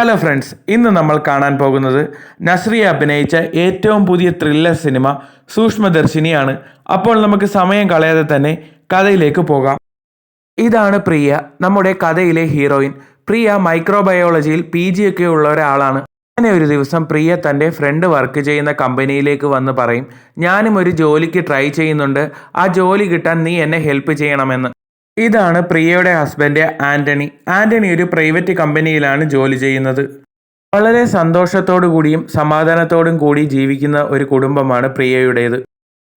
Hello friends ഇന്ന് നമ്മൾ കാണാൻ പോകുന്നത് നസ്രിയ അഭിനയിച്ച ഏറ്റവും പുതിയ ത്രില്ലർ സിനിമ സൂക്ഷ്മദർശിനിയാണ്. അപ്പോൾ നമുക്ക് സമയം കളയാതെ തന്നെ കഥയിലേക്ക് പോകാം. ഇതാണ് പ്രിയ നമ്മുടെ കഥയിലെ ഹീറോയിൻ പ്രിയ മൈക്രോബയോളജിയിൽ പി ജി ഒക്കെ ഉള്ള ഒരാളാണ്. അങ്ങനെ ഒരു ദിവസം പ്രിയ തന്റെ ഫ്രണ്ട് വർക്ക് ചെയ്യുന്ന കമ്പനിയിലേക്ക് വന്ന് പറയും ഞാനും ഒരു ജോലിക്ക് ട്രൈ ചെയ്യുന്നുണ്ട്. ആ ജോലി കിട്ടാൻ നീ എന്നെ ഹെൽപ്പ് ചെയ്യണമെന്ന്. ഇതാണ് പ്രിയയുടെ ഹസ്ബൻഡ് ആന്റണി. ആന്റണി ഒരു പ്രൈവറ്റ് കമ്പനിയിലാണ് ജോലി ചെയ്യുന്നത്. വളരെ സന്തോഷത്തോടു കൂടിയും സമാധാനത്തോടും കൂടി ജീവിക്കുന്ന ഒരു കുടുംബമാണ് പ്രിയയുടേത്.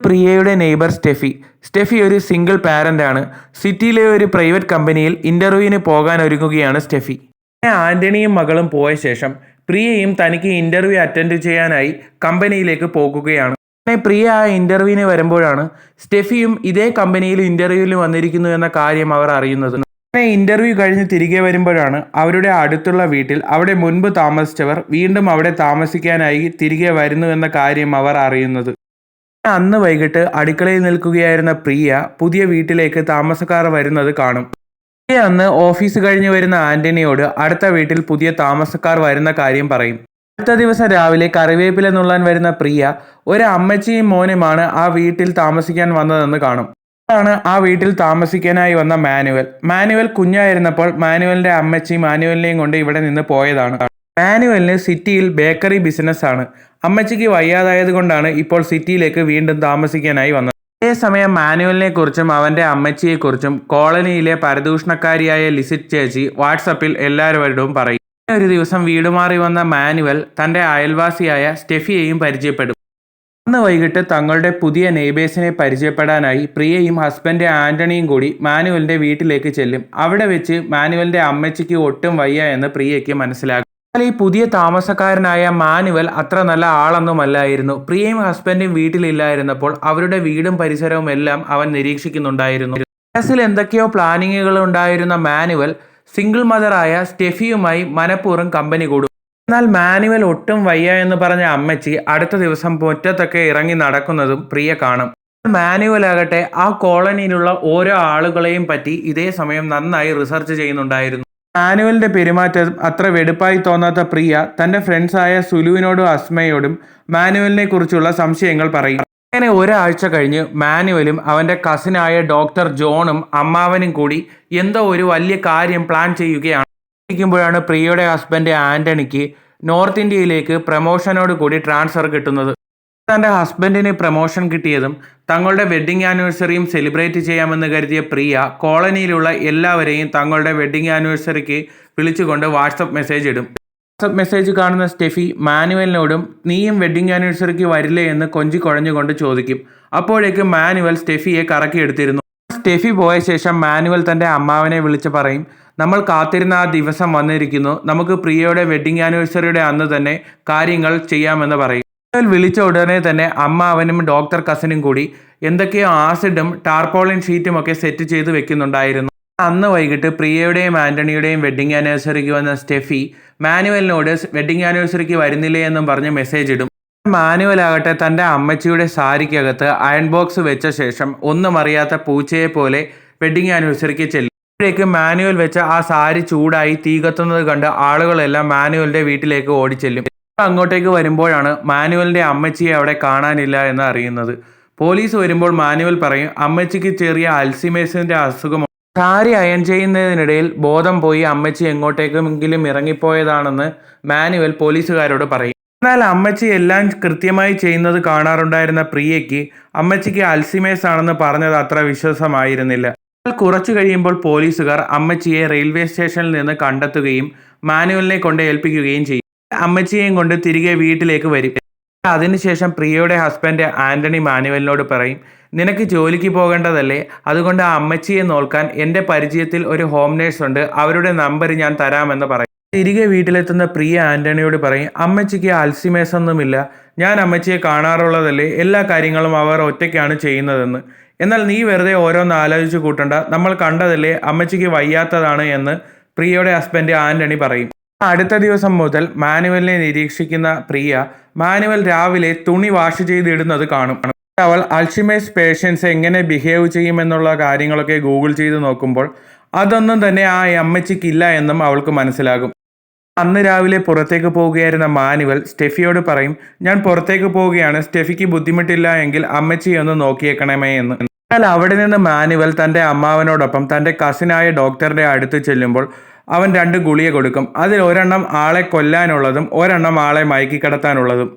പ്രിയയുടെ നെയ്ബർ സ്റ്റെഫി. സ്റ്റെഫി ഒരു സിംഗിൾ പാരന്റ് ആണ് സിറ്റിയിലെ ഒരു പ്രൈവറ്റ് കമ്പനിയിൽ ഇന്റർവ്യൂവിന് പോകാൻ ഒരുങ്ങുകയാണ് സ്റ്റെഫി. ആന്റണിയും മകളും പോയ ശേഷം പ്രിയയും തനിക്ക് ഇന്റർവ്യൂ അറ്റൻഡ് ചെയ്യാനായി കമ്പനിയിലേക്ക് പോകുകയാണ്. അങ്ങനെ പ്രിയ ആ ഇന്റർവ്യൂവിന് വരുമ്പോഴാണ് സ്റ്റെഫിയും ഇതേ കമ്പനിയിൽ ഇന്റർവ്യൂവിൽ വന്നിരിക്കുന്നു എന്ന കാര്യം അവർ അറിയുന്നത്. അങ്ങനെ ഇന്റർവ്യൂ കഴിഞ്ഞ് തിരികെ വരുമ്പോഴാണ് അവരുടെ അടുത്തുള്ള വീട്ടിൽ അവിടെ മുൻപ് താമസിച്ചവർ വീണ്ടും അവിടെ താമസിക്കാനായി തിരികെ വരുന്നു എന്ന കാര്യം അവർ അറിയുന്നത്. അന്ന് വൈകിട്ട് അടുക്കളയിൽ നിൽക്കുകയായിരുന്ന പ്രിയ പുതിയ വീട്ടിലേക്ക് താമസക്കാർ വരുന്നത് കാണും. പ്രിയ അന്ന് ഓഫീസ് കഴിഞ്ഞ് വരുന്ന ആന്റണിയോട് അടുത്ത വീട്ടിൽ പുതിയ താമസക്കാർ വരുന്ന കാര്യം പറയും. അടുത്ത ദിവസം രാവിലെ കറിവേപ്പില നുള്ളാൻ വരുന്ന പ്രിയ ഒരു അമ്മച്ചിയും മോനുമാണ് ആ വീട്ടിൽ താമസിക്കാൻ വന്നതെന്ന് കാണും. ആണ് ആ വീട്ടിൽ താമസിക്കാനായി വന്ന മാനുവൽ. മാനുവൽ കുഞ്ഞായിരുന്നപ്പോൾ മാനുവലിന്റെ അമ്മച്ചി മാനുവലിനെയും കൊണ്ട് ഇവിടെ നിന്ന് പോയതാണ്. മാനുവലിന് സിറ്റിയിൽ ബേക്കറി ബിസിനസ് ആണ്. അമ്മച്ചിക്ക് വയ്യാതായത് കൊണ്ടാണ് ഇപ്പോൾ സിറ്റിയിലേക്ക് വീണ്ടും താമസിക്കാനായി വന്നത്. അതേസമയം മാനുവലിനെ കുറിച്ചും അവന്റെ അമ്മച്ചിയെ കുറിച്ചും കോളനിയിലെ പരദൂഷണക്കാരിയായ ലിസിറ്റ് ചേച്ചി വാട്സപ്പിൽ എല്ലാവരോടും പറയും. ഒരു ദിവസം വീട് മാറി വന്ന മാനുവൽ തന്റെ അയൽവാസിയായ സ്റ്റെഫിയെയും പരിചയപ്പെടും. അന്ന് വൈകിട്ട് തങ്ങളുടെ പുതിയ നെയ്ബേഴ്സിനെ പരിചയപ്പെടാനായി പ്രിയയും ഹസ്ബൻഡ് ആന്റണിയും കൂടി മാനുവലിന്റെ വീട്ടിലേക്ക് ചെല്ലും. അവിടെ വെച്ച് മാനുവലിന്റെ അമ്മച്ചിക്ക് ഒട്ടും വയ്യ എന്ന് പ്രിയയ്ക്ക് മനസ്സിലാകും. എന്നാൽ ഈ പുതിയ താമസക്കാരനായ മാനുവൽ അത്ര നല്ല ആളൊന്നുമല്ലായിരുന്നു. പ്രിയയും ഹസ്ബൻഡും വീട്ടിലില്ലായിരുന്നപ്പോൾ അവരുടെ വീടും പരിസരവും എല്ലാം അവൻ നിരീക്ഷിക്കുന്നുണ്ടായിരുന്നു. മനസ്സിൽ എന്തൊക്കെയോ പ്ലാനിങ്ങുകൾ ഉണ്ടായിരുന്ന മാനുവൽ സിംഗിൾ മദറായ സ്റ്റെഫിയുമായി മനഃപൂർവം കമ്പനി കൂടും. എന്നാൽ മാനുവൽ ഒട്ടും വയ്യ എന്ന് പറഞ്ഞ അമ്മച്ചി അടുത്ത ദിവസം മുറ്റത്തൊക്കെ ഇറങ്ങി നടക്കുന്നതും പ്രിയ കാണും. മാനുവൽ ആകട്ടെ ആ കോളനിയിലുള്ള ഓരോ ആളുകളെയും പറ്റി ഇതേ സമയം നന്നായി റിസർച്ച് ചെയ്യുന്നുണ്ടായിരുന്നു. മാനുവലിന്റെ പെരുമാറ്റം അത്ര വെടുപ്പായി തോന്നാത്ത പ്രിയ തന്റെ ഫ്രണ്ട്സായ സുലുവിനോടും അസ്മയോടും മാനുവലിനെ കുറിച്ചുള്ള സംശയങ്ങൾ പറയും. അങ്ങനെ ഒരാഴ്ച കഴിഞ്ഞ് മാനുവലും അവന്റെ കസിനായ ഡോക്ടർ ജോണും അമ്മാവനും കൂടി എന്തോ ഒരു വലിയ കാര്യം പ്ലാൻ ചെയ്യുകയാണ്. ഇരിക്കുമ്പോഴാണ് പ്രിയയുടെ ഹസ്ബൻഡ് ആന്റണിക്ക് നോർത്ത് ഇന്ത്യയിലേക്ക് പ്രമോഷനോട് കൂടി ട്രാൻസ്ഫർ കിട്ടുന്നത്. തന്റെ ഹസ്ബൻഡിന് പ്രമോഷൻ കിട്ടിയതും തങ്ങളുടെ വെഡ്ഡിംഗ് ആനിവേഴ്സറിയും സെലിബ്രേറ്റ് ചെയ്യാമെന്ന് കരുതിയ പ്രിയ കോളനിയിലുള്ള എല്ലാവരെയും തങ്ങളുടെ വെഡ്ഡിംഗ് ആനിവേഴ്സറിക്ക് വിളിച്ചുകൊണ്ട് വാട്സപ്പ് മെസ്സേജ് ഇടും. മെസ്സേജ് കാണുന്ന സ്റ്റെഫി മാനുവലിനോടും നീയും വെഡ്ഡിംഗ് ആനിവേഴ്സറിക്ക് വരില്ലേ എന്ന് കൊഞ്ചി കുഴഞ്ഞുകൊണ്ട് ചോദിക്കും. അപ്പോഴേക്ക് മാനുവൽ സ്റ്റെഫിയെ കറക്കിയെടുത്തിരുന്നു സ്റ്റെഫി പോയ ശേഷം മാനുവൽ തന്റെ അമ്മാവനെ വിളിച്ച് പറയും നമ്മൾ കാത്തിരുന്ന ആ ദിവസം വന്നിരിക്കുന്നു. നമുക്ക് പ്രിയയുടെ വെഡ്ഡിംഗ് ആനിവേഴ്സറിയുടെ അന്ന് തന്നെ കാര്യങ്ങൾ ചെയ്യാമെന്ന് പറയും. മാനുവൽ വിളിച്ച ഉടനെ തന്നെ അമ്മാവനും ഡോക്ടർ കസിനും കൂടി എന്തൊക്കെയോ ആസിഡും ടാർപോളിൻ ഷീറ്റും ഒക്കെ സെറ്റ് ചെയ്ത് വെക്കുന്നുണ്ടായിരുന്നു. അന്ന് വൈകിട്ട് പ്രിയയുടെയും ആന്റണിയുടെയും വെഡ്ഡിംഗ് ആനിവേഴ്സറിക്ക് വന്ന സ്റ്റെഫി മാനുവലിനോട് വെഡ്ഡിംഗ് ആനിവേഴ്സറിക്ക് വരുന്നില്ലേ എന്നും പറഞ്ഞ് മെസ്സേജ് ഇടും. മാനുവൽ ആകട്ടെ തന്റെ അമ്മച്ചിയുടെ സാരിക്കകത്ത് അയൺ ബോക്സ് വെച്ച ശേഷം ഒന്നും അറിയാത്ത പൂച്ചയെ പോലെ വെഡ്ഡിംഗ് ആനിവേഴ്സറിക്ക് ചെല്ലും. അപ്പോഴേക്കും മാനുവൽ വെച്ച ആ സാരി ചൂടായി തീ കത്തുന്നത് കണ്ട് ആളുകളെല്ലാം മാനുവലിന്റെ വീട്ടിലേക്ക് ഓടിച്ചെല്ലും. അങ്ങോട്ടേക്ക് വരുമ്പോഴാണ് മാനുവലിന്റെ അമ്മച്ചിയെ അവിടെ കാണാനില്ല എന്ന് അറിയുന്നത്. പോലീസ് വരുമ്പോൾ മാനുവൽ പറയും അമ്മച്ചിക്ക് ചെറിയ അൽസിമേഴ്സിന്റെ അസുഖം സാരി അയൺ ചെയ്യുന്നതിനിടയിൽ ബോധം പോയി അമ്മച്ചി എങ്ങോട്ടേക്കെങ്കിലും ഇറങ്ങിപ്പോയതാണെന്ന് മാനുവൽ പോലീസുകാരോട് പറയും. എന്നാൽ അമ്മച്ചി എല്ലാം കൃത്യമായി ചെയ്യുന്നത് കാണാറുണ്ടായിരുന്ന പ്രിയയ്ക്ക് അമ്മച്ചിക്ക് അൽസിമേഴ്സ് ആണെന്ന് പറഞ്ഞത് അത്ര വിശ്വാസമായിരുന്നില്ല. എന്നാൽ കുറച്ചു കഴിയുമ്പോൾ പോലീസുകാർ അമ്മച്ചിയെ റെയിൽവേ സ്റ്റേഷനിൽ നിന്ന് കണ്ടെത്തുകയും മാനുവലിനെ കൊണ്ട് ഏൽപ്പിക്കുകയും ചെയ്യും. അമ്മച്ചിയെയും കൊണ്ട് തിരികെ വീട്ടിലേക്ക് വരും. അതിനുശേഷം പ്രിയയുടെ ഹസ്ബൻഡ് ആന്റണി മാനുവലിനോട് പറയും നിനക്ക് ജോലിക്ക് പോകേണ്ടതല്ലേ? അതുകൊണ്ട് ആ അമ്മച്ചിയെ നോക്കാൻ എന്റെ പരിചയത്തിൽ ഒരു ഹോം നേഴ്സ് ഉണ്ട്. അവരുടെ നമ്പർ ഞാൻ തരാമെന്ന് പറയും. തിരികെ വീട്ടിലെത്തുന്ന പ്രിയ ആന്റണിയോട് പറയും അമ്മച്ചിക്ക് അൽസിമേസൊന്നുമില്ല ഞാൻ അമ്മച്ചിയെ കാണാറുള്ളതല്ലേ? എല്ലാ കാര്യങ്ങളും അവർ ഒറ്റയ്ക്കാണ് ചെയ്യുന്നതെന്ന്. എന്നാൽ നീ വെറുതെ ഓരോന്ന് ആലോചിച്ച് കൂട്ടണ്ട. നമ്മൾ കണ്ടതല്ലേ അമ്മച്ചിക്ക് വയ്യാത്തതാണ് എന്ന് പ്രിയയുടെ ഹസ്ബൻഡ് ആന്റണി പറയും. അടുത്ത ദിവസം മുതൽ മാനുവലിനെ നിരീക്ഷിക്കുന്ന പ്രിയ മാനുവൽ രാവിലെ തുണി വാഷ് ചെയ്തിടുന്നത് കാണും. അവൾ അൾഷിമേഴ്സ് പേഷ്യൻസ് എങ്ങനെ ബിഹേവ് ചെയ്യുമെന്നുള്ള കാര്യങ്ങളൊക്കെ ഗൂഗിൾ ചെയ്ത് നോക്കുമ്പോൾ അതൊന്നും തന്നെ ആ അമ്മച്ചിക്കില്ല എന്നും അവൾക്ക് മനസ്സിലാകും. അന്ന് രാവിലെ പുറത്തേക്ക് പോവുകയായിരുന്ന മാനുവൽ സ്റ്റെഫിയോട് പറയും ഞാൻ പുറത്തേക്ക് പോവുകയാണ് സ്റ്റെഫിക്ക് ബുദ്ധിമുട്ടില്ല എങ്കിൽ അമ്മച്ചിയൊന്ന് നോക്കിയേക്കണമേ എന്ന്. എന്നാൽ അവിടെ നിന്ന് മാനുവൽ തന്റെ അമ്മാവനോടൊപ്പം തന്റെ കസിനായ ഡോക്ടറുടെ അടുത്ത് ചെല്ലുമ്പോൾ അവൻ രണ്ട് ഗുളിക കൊടുക്കും. അതിൽ ഒരെണ്ണം ആളെ കൊല്ലാനുള്ളതും ഒരെണ്ണം ആളെ മയക്കി കിടത്താനുള്ളതും.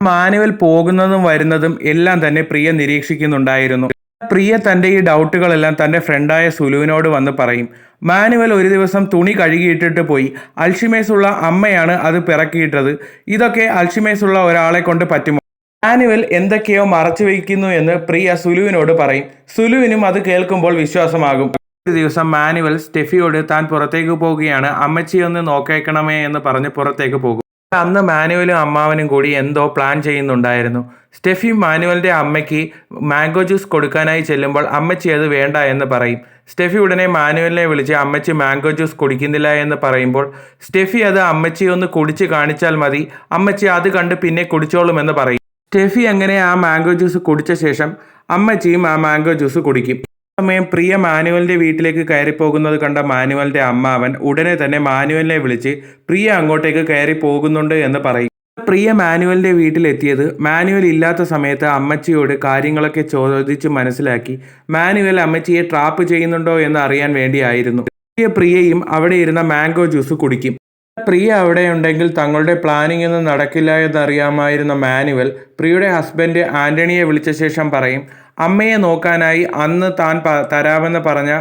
മാനുവൽ പോകുന്നതും വരുന്നതും എല്ലാം തന്നെ പ്രിയ നിരീക്ഷിക്കുന്നുണ്ടായിരുന്നു. പ്രിയ തന്റെ ഈ ഡൗട്ടുകളെല്ലാം തന്റെ ഫ്രണ്ടായ സുലുവിനോട് വന്ന് പറയും. മാനുവൽ ഒരു ദിവസം തുണി കഴുകിയിട്ടിട്ട് പോയി. അൽഷിമേസ് ഉള്ള അമ്മയാണ് അത് പിറക്കിയിട്ടത്. ഇതൊക്കെ അൽഷിമേസ് ഉള്ള ഒരാളെ കൊണ്ട് പറ്റുമോ? മാനുവൽ എന്തൊക്കെയോ മറച്ചു വയ്ക്കുന്നു എന്ന് പ്രിയ സുലുവിനോട് പറയും. സുലുവിനും അത് കേൾക്കുമ്പോൾ വിശ്വാസമാകും. ഒരു ദിവസം മാനുവൽ സ്റ്റെഫിയോട് താൻ പുറത്തേക്ക് പോവുകയാണ്. അമ്മച്ചിയൊന്ന് നോക്കേക്കണമേ എന്ന് പറഞ്ഞ് പുറത്തേക്ക് പോകും. അന്ന് മാനുവലും അമ്മാവനും കൂടി എന്തോ പ്ലാൻ ചെയ്യുന്നുണ്ടായിരുന്നു. സ്റ്റെഫി മാനുവലിന്റെ അമ്മയ്ക്ക് മാംഗോ ജ്യൂസ് കൊടുക്കാനായി ചെല്ലുമ്പോൾ അമ്മച്ചി അത് വേണ്ട എന്ന് പറയും. സ്റ്റെഫി ഉടനെ മാനുവലിനെ വിളിച്ച് അമ്മച്ചി മാംഗോ ജ്യൂസ് കുടിക്കുന്നില്ല എന്ന് പറയുമ്പോൾ സ്റ്റെഫി അത് അമ്മച്ചി ഒന്ന് കുടിച്ച് കാണിച്ചാൽ മതി അമ്മച്ചി അത് കണ്ട് പിന്നെ കുടിച്ചോളുമെന്ന് പറയും. സ്റ്റെഫി അങ്ങനെ ആ മാംഗോ ജ്യൂസ് കുടിച്ച ശേഷം അമ്മച്ചിയും ആ മാംഗോ ജ്യൂസ് കുടിക്കും. സമയം പ്രിയ മാനുവലിന്റെ വീട്ടിലേക്ക് കയറി പോകുന്നത് കണ്ട മാനുവലിന്റെ അമ്മാവൻ ഉടനെ തന്നെ മാനുവലിനെ വിളിച്ച് പ്രിയ അങ്ങോട്ടേക്ക് കയറി പോകുന്നുണ്ട് എന്ന് പറയും. പ്രിയ മാനുവലിന്റെ വീട്ടിലെത്തിയത് മാനുവൽ ഇല്ലാത്ത സമയത്ത് അമ്മച്ചിയോട് കാര്യങ്ങളൊക്കെ ചോദിച്ച് മനസ്സിലാക്കി. മാനുവൽ അമ്മച്ചിയെ ട്രാപ്പ് ചെയ്യുന്നുണ്ടോ എന്ന് അറിയാൻ വേണ്ടിയായിരുന്നു. പ്രിയ പ്രിയയും അവിടെ ഇരുന്ന മാംഗോ ജ്യൂസ് കുടിക്കും. പ്രിയ അവിടെ ഉണ്ടെങ്കിൽ തങ്ങളുടെ പ്ലാനിംഗ് ഒന്നും നടക്കില്ല എന്നറിയാമായിരുന്ന മാനുവൽ പ്രിയയുടെ ഹസ്ബൻഡ് ആന്റണിയെ വിളിച്ച ശേഷം പറയും അമ്മയെ നോക്കാനായി അന്ന് താൻ തരാമെന്ന് പറഞ്ഞ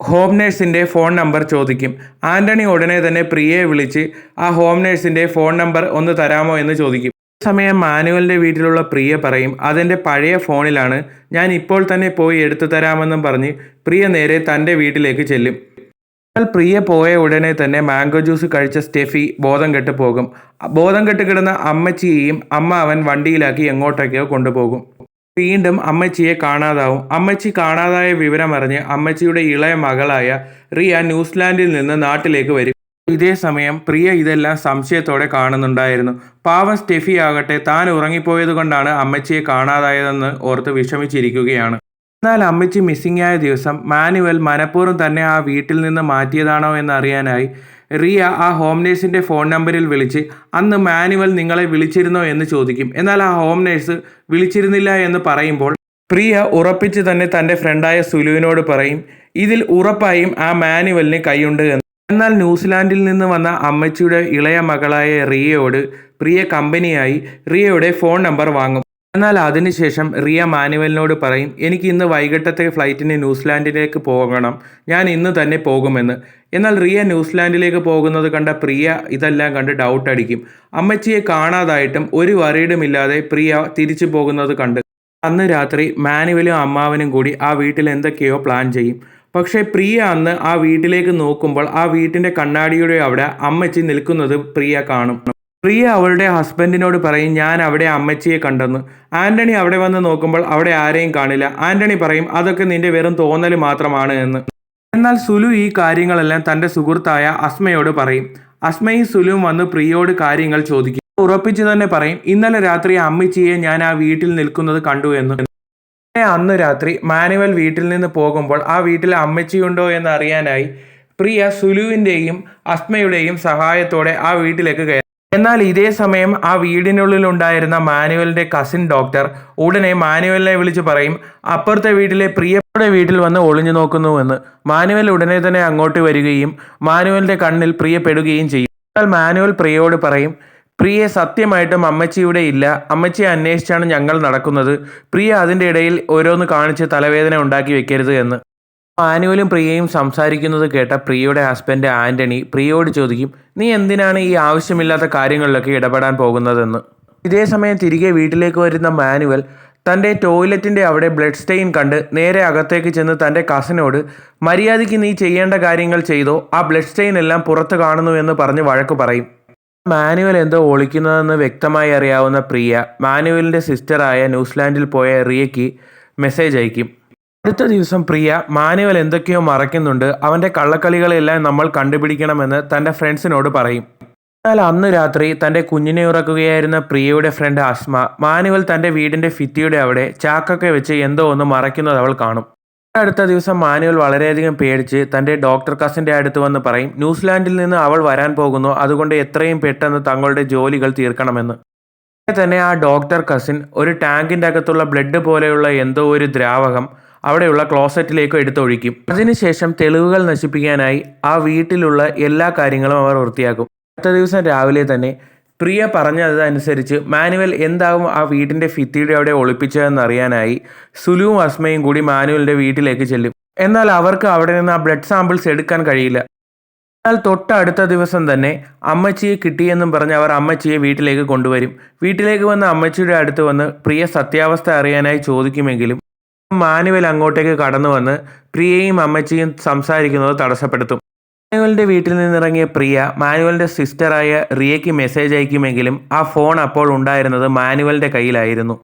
ഹോം നേഴ്സിന്റെ ഫോൺ നമ്പർ ചോദിക്കും. ആന്റണി ഉടനെ തന്നെ പ്രിയയെ വിളിച്ച് ആ ഹോം നേഴ്സിന്റെ ഫോൺ നമ്പർ ഒന്ന് തരാമോ എന്ന് ചോദിക്കും. സമയം മാനുവലിന്റെ വീട്ടിലുള്ള പ്രിയ പറയും അതെന്റെ പഴയ ഫോണിലാണ് ഞാൻ ഇപ്പോൾ തന്നെ പോയി എടുത്തു തരാമെന്നും പറഞ്ഞ് പ്രിയ നേരെ തന്റെ വീട്ടിലേക്ക് ചെല്ലും. എന്നാൽ പ്രിയ പോയ ഉടനെ തന്നെ മാംഗോ ജ്യൂസ് കഴിച്ച സ്റ്റെഫി ബോധം കെട്ട് പോകും. ബോധം കെട്ട് കിടന്ന അമ്മച്ചിയെയും അമ്മ അവൻ വണ്ടിയിലാക്കി എങ്ങോട്ടേക്കോ കൊണ്ടുപോകും. വീണ്ടും അമ്മച്ചിയെ കാണാതാവും. അമ്മച്ചി കാണാതായ വിവരമറിഞ്ഞ് അമ്മച്ചിയുടെ ഇളയ മകളായ റിയ ന്യൂസിലാൻഡിൽ നിന്ന് നാട്ടിലേക്ക് വരും. ഇതേ സമയം പ്രിയ ഇതെല്ലാം സംശയത്തോടെ കാണുന്നുണ്ടായിരുന്നു. പാവം സ്റ്റെഫി ആകട്ടെ താൻ ഉറങ്ങിപ്പോയത് കൊണ്ടാണ് അമ്മച്ചിയെ കാണാതായതെന്ന് ഓർത്ത് വിഷമിച്ചിരിക്കുകയാണ്. എന്നാൽ അമ്മച്ചി മിസ്സിംഗ് ആയ ദിവസം മാനുവൽ മനഃപൂർവം തന്നെ ആ വീട്ടിൽ നിന്ന് മാറ്റിയതാണോ എന്നറിയാനായി റിയ ആ ഹോം നേഴ്സിന്റെ ഫോൺ നമ്പറിൽ വിളിച്ച് അന്ന് മാനുവൽ നിങ്ങളെ വിളിച്ചിരുന്നോ എന്ന് ചോദിക്കും. എന്നാൽ ആ ഹോം നേഴ്സ് വിളിച്ചിരുന്നില്ല എന്ന് പറയുമ്പോൾ പ്രിയ ഉറപ്പിച്ച് തന്നെ തന്റെ ഫ്രണ്ടായ സുലുവിനോട് പറയും ഇതിൽ ഉറപ്പായും ആ മാനുവലിന് കൈയുണ്ട് എന്ന്. എന്നാൽ ന്യൂസിലാൻഡിൽ നിന്ന് വന്ന അമ്മച്ചിയുടെ ഇളയ മകളായ റിയയോട് പ്രിയ കമ്പനിയായി റിയയുടെ ഫോൺ നമ്പർ വാങ്ങും. എന്നാൽ അതിനുശേഷം റിയ മാനുവലിനോട് പറയും എനിക്ക് ഇന്ന് വൈകിട്ടത്തെ ഫ്ലൈറ്റിന് ന്യൂസിലാൻഡിലേക്ക് പോകണം. ഞാൻ ഇന്ന് തന്നെ പോകുമെന്ന്. എന്നാൽ റിയ ന്യൂസിലാൻഡിലേക്ക് പോകുന്നത് കണ്ട പ്രിയ ഇതെല്ലാം കണ്ട് ഡൗട്ട് അടിക്കും. അമ്മച്ചിയെ കാണാതായിട്ടും ഒരു വറീഡുമില്ലാതെ പ്രിയ തിരിച്ചു പോകുന്നത് കണ്ട്. അന്ന് രാത്രി മാനുവലും അമ്മാവനും കൂടി ആ വീട്ടിൽ എന്തൊക്കെയോ പ്ലാൻ ചെയ്യും. പക്ഷേ പ്രിയ അന്ന് ആ വീട്ടിലേക്ക് നോക്കുമ്പോൾ ആ വീട്ടിന്റെ കണ്ണാടിയുടെ അവിടെ അമ്മച്ചി നിൽക്കുന്നത് പ്രിയ കാണും. പ്രിയ അവളുടെ ഹസ്ബൻഡിനോട് പറയും ഞാൻ അവിടെ അമ്മച്ചിയെ കണ്ടെന്ന്. ആന്റണി അവിടെ വന്ന് നോക്കുമ്പോൾ അവിടെ ആരെയും കാണില്ല. ആന്റണി പറയും അതൊക്കെ നിന്റെ വെറും തോന്നൽ മാത്രമാണ് എന്ന്. എന്നാൽ സുലു ഈ കാര്യങ്ങളെല്ലാം തന്റെ സുഹൃത്തായ അസ്മയോട് പറയും. അസ്മയും സുലുവും വന്ന് പ്രിയയോട് കാര്യങ്ങൾ ചോദിക്കും. ഉറപ്പിച്ചു തന്നെ പറയും ഇന്നലെ രാത്രി അമ്മച്ചിയെ ഞാൻ ആ വീട്ടിൽ നിൽക്കുന്നത് കണ്ടു എന്ന്. അന്ന് രാത്രി മാനുവൽ വീട്ടിൽ നിന്ന് പോകുമ്പോൾ ആ വീട്ടിൽ അമ്മച്ചിയുണ്ടോ എന്ന് അറിയാനായി പ്രിയ സുലുവിന്റെയും അസ്മയുടെയും സഹായത്തോടെ ആ വീട്ടിലേക്ക് കയറി. എന്നാൽ ഇതേ സമയം ആ വീടിനുള്ളിൽ ഉണ്ടായിരുന്ന മാനുവലിന്റെ കസിൻ ഡോക്ടർ ഉടനെ മാനുവലിനെ വിളിച്ച് പറയും അപ്പുറത്തെ വീട്ടിലെ പ്രിയയുടെ വീട്ടിൽ വന്ന് ഒളിഞ്ഞു നോക്കുന്നുവെന്ന് മാനുവൽ ഉടനെ തന്നെ അങ്ങോട്ട് വരികയും മാനുവലിന്റെ കണ്ണിൽ പ്രിയപ്പെടുകയും ചെയ്യും. എന്നാൽ മാനുവൽ പ്രിയയോട് പറയും പ്രിയെ സത്യമായിട്ടും അമ്മച്ചിയുടെ ഇല്ല. അമ്മച്ചിയെ അന്വേഷിച്ചാണ് ഞങ്ങൾ നടക്കുന്നത്. പ്രിയ അതിന്റെ ഇടയിൽ ഓരോന്ന് കാണിച്ച് തലവേദന ഉണ്ടാക്കി വെക്കരുത് എന്ന്. മാനുവലും പ്രിയയും സംസാരിക്കുന്നത് കേട്ട പ്രിയയുടെ ഹസ്ബൻഡ് ആന്റണി പ്രിയയോട് ചോദിക്കും നീ എന്തിനാണ് ഈ ആവശ്യമില്ലാത്ത കാര്യങ്ങളിലൊക്കെ ഇടപെടാൻ പോകുന്നതെന്ന്? ഇതേ സമയം തിരികെ വീട്ടിലേക്ക് വരുന്ന മാനുവൽ തന്റെ ടോയ്ലറ്റിന്റെ അവിടെ ബ്ലഡ് സ്റ്റെയിൻ കണ്ട് നേരെ അകത്തേക്ക് ചെന്ന് തന്റെ കസിനോട് മര്യാദയ്ക്ക് നീ ചെയ്യേണ്ട കാര്യങ്ങൾ ചെയ്തോ? ആ ബ്ലഡ് സ്റ്റെയിൻ എല്ലാം പുറത്ത് കാണുന്നു എന്ന് പറഞ്ഞ് വഴക്ക് പറയും. മാനുവൽ എന്തോ ഒളിക്കുന്നതെന്ന് വ്യക്തമായി അറിയാവുന്ന പ്രിയ മാനുവലിന്റെ സിസ്റ്ററായ ന്യൂസിലാൻഡിൽ പോയ റിയയ്ക്ക് മെസ്സേജ് അയക്കും. അടുത്ത ദിവസം പ്രിയ മാനുവൽ എന്തൊക്കെയോ മറയ്ക്കുന്നുണ്ട്. അവന്റെ കള്ളക്കളികളെല്ലാം നമ്മൾ കണ്ടുപിടിക്കണമെന്ന് തന്റെ ഫ്രണ്ട്സിനോട് പറയും. എന്നാൽ അന്ന് രാത്രി തന്റെ കുഞ്ഞിനെ ഉറക്കുകയായിരുന്ന പ്രിയയുടെ ഫ്രണ്ട് അസ്മ മാനുവൽ തന്റെ വീടിന്റെ ഫിത്തിയുടെ അവിടെ ചാക്കൊക്കെ വെച്ച് എന്തോ ഒന്ന് മറയ്ക്കുന്നത് അവൾ കാണും. അടുത്ത ദിവസം മാനുവൽ വളരെയധികം പേടിച്ച് തന്റെ ഡോക്ടർ കസിന്റെ അടുത്ത് വന്ന് പറയും ന്യൂസിലാൻഡിൽ നിന്ന് അവൾ വരാൻ പോകുന്നു. അതുകൊണ്ട് എത്രയും പെട്ടെന്ന് തങ്ങളുടെ ജോലികൾ തീർക്കണമെന്ന്. തന്നെ ആ ഡോക്ടർ കസിൻ ഒരു ടാങ്കിന്റെ അകത്തുള്ള ബ്ലഡ് പോലെയുള്ള എന്തോ ഒരു ദ്രാവകം അവിടെയുള്ള ക്ലോസറ്റിലേക്ക് എടുത്തൊഴിക്കും. അതിനുശേഷം തെളിവുകൾ നശിപ്പിക്കാനായി ആ വീട്ടിലുള്ള എല്ലാ കാര്യങ്ങളും അവർ വൃത്തിയാക്കും. അടുത്ത ദിവസം രാവിലെ തന്നെ പ്രിയ പറഞ്ഞതനുസരിച്ച് മാനുവൽ എന്താകും ആ വീടിന്റെ ഫിത്തിയുടെ അവിടെ ഒളിപ്പിച്ചതെന്ന് അറിയാനായി സുലുവും അസ്മയും കൂടി മാനുവലിന്റെ വീട്ടിലേക്ക് ചെല്ലും. എന്നാൽ അവർക്ക് അവിടെ നിന്ന് ആ ബ്ലഡ് സാമ്പിൾസ് എടുക്കാൻ കഴിയില്ല. എന്നാൽ തൊട്ടടുത്ത ദിവസം തന്നെ അമ്മച്ചിയെ കിട്ടിയെന്നും പറഞ്ഞ് അവർ അമ്മച്ചിയെ വീട്ടിലേക്ക് കൊണ്ടുവരും. വീട്ടിലേക്ക് വന്ന അമ്മച്ചിയുടെ അടുത്ത് വന്ന് പ്രിയ സത്യാവസ്ഥ അറിയാനായി ചോദിക്കുമെങ്കിലും മാനുവൽ അങ്ങോട്ടേക്ക് കടന്നു വന്ന് പ്രിയയും അമ്മച്ചിയും സംസാരിക്കുന്നത് തടസ്സപ്പെടുത്തും. മാനുവലിന്റെ വീട്ടിൽ നിന്നിറങ്ങിയ പ്രിയ മാനുവലിന്റെ സിസ്റ്ററായ റിയയ്ക്ക് മെസ്സേജ് അയക്കുമെങ്കിലും ആ ഫോൺ അപ്പോൾ ഉണ്ടായിരുന്നത് മാനുവലിന്റെ കയ്യിലായിരുന്നു.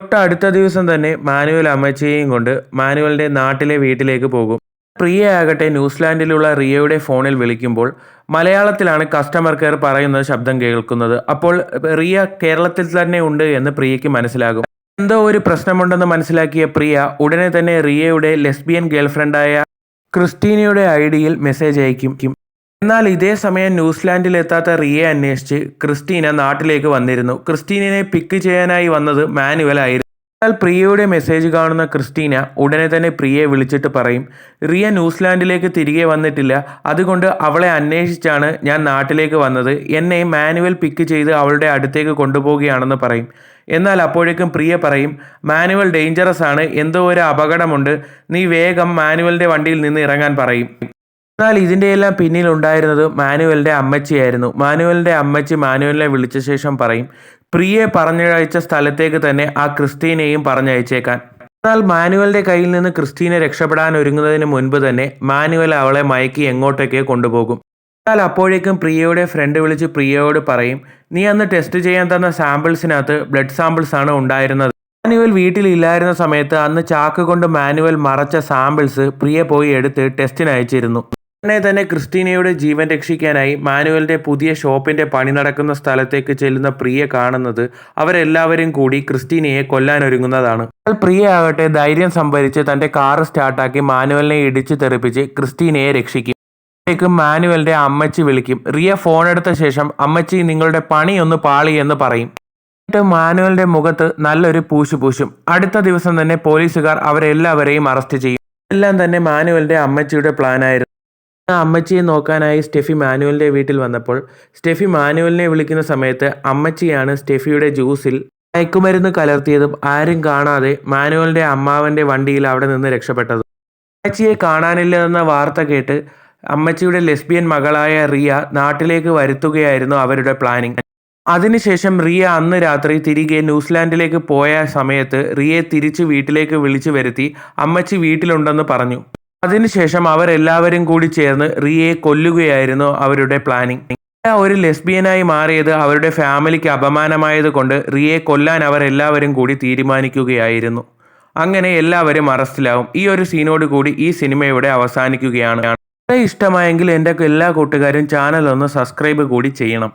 തൊട്ടടുത്ത ദിവസം തന്നെ മാനുവൽ അമ്മച്ചിയെയും കൊണ്ട് മാനുവലിന്റെ നാട്ടിലെ വീട്ടിലേക്ക് പോകും. പ്രിയ ആകട്ടെ ന്യൂസിലാൻഡിലുള്ള റിയയുടെ ഫോണിൽ വിളിക്കുമ്പോൾ മലയാളത്തിലാണ് കസ്റ്റമർ കെയർ പറയുന്നത് ശബ്ദം കേൾക്കുന്നത്. അപ്പോൾ റിയ കേരളത്തിൽ തന്നെ ഉണ്ട് എന്ന് പ്രിയയ്ക്ക് മനസ്സിലാകും. എന്തോ ഒരു പ്രശ്നമുണ്ടെന്ന് മനസ്സിലാക്കിയ പ്രിയ ഉടനെ തന്നെ റിയയുടെ ലെസ്ബിയൻ ഗേൾഫ്രണ്ടായ ക്രിസ്റ്റീനയുടെ ഐ ഡിയിൽ മെസ്സേജ് അയക്കും. എന്നാൽ ഇതേ സമയം ന്യൂസിലാൻഡിൽ എത്താത്ത റിയയെ അന്വേഷിച്ച് ക്രിസ്റ്റീന നാട്ടിലേക്ക് വന്നിരുന്നു. ക്രിസ്റ്റീനയെ പിക്ക് ചെയ്യാനായി വന്നത് മാനുവൽ ആയിരുന്നു. എന്നാൽ പ്രിയയുടെ മെസ്സേജ് കാണുന്ന ക്രിസ്റ്റീന ഉടനെ തന്നെ പ്രിയയെ വിളിച്ചിട്ട് പറയും റിയ ന്യൂസിലാൻഡിലേക്ക് തിരികെ വന്നിട്ടില്ല. അതുകൊണ്ട് അവളെ അന്വേഷിച്ചാണ് ഞാൻ നാട്ടിലേക്ക് വന്നത്. എന്നെ മാനുവൽ പിക്ക് ചെയ്ത് അവളുടെ അടുത്തേക്ക് കൊണ്ടുപോവുകയാണെന്ന് പറയും. എന്നാൽ അപ്പോഴേക്കും പ്രിയ പറയും മാനുവൽ ഡേഞ്ചറസ് ആണ് എന്തോ ഒരു അപകടമുണ്ട്. നീ വേഗം മാനുവലിന്റെ വണ്ടിയിൽ നിന്ന് ഇറങ്ങാൻ പറയും. എന്നാൽ ഇതിന്റെ എല്ലാം പിന്നിലുണ്ടായിരുന്നത് മാനുവലിന്റെ അമ്മച്ചിയായിരുന്നു. മാനുവലിന്റെ അമ്മച്ചി മാനുവലിനെ വിളിച്ച ശേഷം പറയും പ്രിയെ പറഞ്ഞയച്ച സ്ഥലത്തേക്ക് തന്നെ ആ ക്രിസ്റ്റീനെയും പറഞ്ഞയച്ചേക്കാൻ. എന്നാൽ മാനുവലിന്റെ കയ്യിൽ നിന്ന് ക്രിസ്റ്റീനെ രക്ഷപ്പെടാൻ ഒരുങ്ങുന്നതിന് മുൻപ് തന്നെ മാനുവൽ അവളെ മയക്കി എങ്ങോട്ടേക്ക് കൊണ്ടുപോകും. എന്നാൽ അപ്പോഴേക്കും പ്രിയയുടെ ഫ്രണ്ട് വിളിച്ച് പ്രിയയോട് പറയും നീ അന്ന് ടെസ്റ്റ് ചെയ്യാൻ തന്ന സാമ്പിൾസിനകത്ത് ബ്ലഡ് സാമ്പിൾസ് ആണ് ഉണ്ടായിരുന്നത്. മാനുവൽ വീട്ടിലില്ലായിരുന്ന സമയത്ത് അന്ന് ചാക്ക് കൊണ്ട് മാനുവൽ മറച്ച സാമ്പിൾസ് പ്രിയ പോയി എടുത്ത് ടെസ്റ്റിന് അയച്ചിരുന്നു. ഉടനെ തന്നെ ക്രിസ്റ്റീനയുടെ ജീവൻ രക്ഷിക്കാനായി മാനുവലിന്റെ പുതിയ ഷോപ്പിന്റെ പണി നടക്കുന്ന സ്ഥലത്തേക്ക് ചെല്ലുന്ന പ്രിയ കാണുന്നത് അവരെല്ലാവരും കൂടി ക്രിസ്റ്റീനയെ കൊല്ലാനൊരുങ്ങുന്നതാണ് പ്രിയ ആകട്ടെ ധൈര്യം സംഭരിച്ച് തന്റെ കാർ സ്റ്റാർട്ടാക്കി മാനുവലിനെ ഇടിച്ചു തെറിപ്പിച്ച് ക്രിസ്റ്റീനയെ രക്ഷിക്കും. േക്കും മാനുവലിന്റെ അമ്മച്ചി വിളിക്കും. റിയ ഫോൺ എടുത്ത ശേഷം അമ്മച്ചി നിങ്ങളുടെ പണി ഒന്ന് പാളി എന്ന് പറയും. എന്നിട്ട് മാനുവലിന്റെ മുഖത്ത് നല്ലൊരു പൂശു പൂശും. അടുത്ത ദിവസം തന്നെ പോലീസുകാർ അവരെല്ലാവരെയും അറസ്റ്റ് ചെയ്യും. എല്ലാം തന്നെ മാനുവലിന്റെ അമ്മച്ചിയുടെ പ്ലാനായിരുന്നു അമ്മച്ചിയെ നോക്കാനായി സ്റ്റെഫി മാനുവലിന്റെ വീട്ടിൽ വന്നപ്പോൾ സ്റ്റെഫി മാനുവലിനെ വിളിക്കുന്ന സമയത്ത് അമ്മച്ചിയാണ് സ്റ്റെഫിയുടെ ജ്യൂസിൽ മയക്കുമരുന്ന് കലർത്തിയതും ആരും കാണാതെ മാനുവലിന്റെ അമ്മാവന്റെ വണ്ടിയിൽ അവിടെ നിന്ന് രക്ഷപ്പെട്ടതും. അമ്മച്ചിയെ കാണാനില്ലെന്ന വാർത്ത കേട്ട് അമ്മച്ചിയുടെ ലെസ്ബിയൻ മകളായ റിയ നാട്ടിലേക്ക് വരുത്തുകയായിരുന്നു അവരുടെ പ്ലാനിങ് അതിനുശേഷം റിയ അന്ന് രാത്രി തിരികെ ന്യൂസിലാൻഡിലേക്ക് പോയ സമയത്ത് റിയയെ തിരിച്ച് വീട്ടിലേക്ക് വിളിച്ചു വരുത്തി അമ്മച്ചി വീട്ടിലുണ്ടെന്ന് പറഞ്ഞു. അതിനുശേഷം അവരെല്ലാവരും കൂടി ചേർന്ന് റിയയെ കൊല്ലുകയായിരുന്നു അവരുടെ പ്ലാനിങ് ഒരു ലെസ്ബിയനായി മാറിയത് അവരുടെ ഫാമിലിക്ക് അപമാനമായത് കൊണ്ട് റിയയെ കൊല്ലാൻ അവരെല്ലാവരും കൂടി തീരുമാനിക്കുകയായിരുന്നു. അങ്ങനെ എല്ലാവരും അറസ്റ്റിലാവും. ഈ ഒരു സീനോട് കൂടി ഈ സിനിമ ഇവിടെ അവസാനിക്കുകയാണ്. ഇഷ്ടമായെങ്കിൽ എന്റെ എല്ലാ കൂട്ടുകാരും ചാനൽ ഒന്ന് സബ്സ്ക്രൈബ് കൂടി ചെയ്യണം.